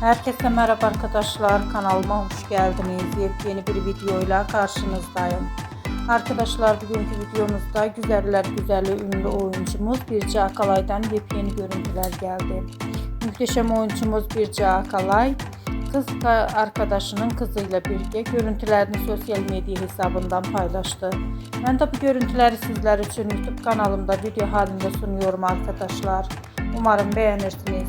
Herkese merhaba arkadaşlar. Kanalıma hoş geldiniz. Yepyeni bir videoyla karşınızdayım. Arkadaşlar bugünkü videomuzda güzeller güzeli ünlü oyuncumuz Birce Akalay'dan yepyeni görüntüler geldi. Muhteşem oyuncumuz Birce Akalay kız ka- arkadaşının kızıyla birlikte görüntülerini sosyal medya hesabından paylaştı. Ben de bu görüntüleri sizler için YouTube kanalımda video halinde sunuyorum arkadaşlar. Umarım beğenirsiniz.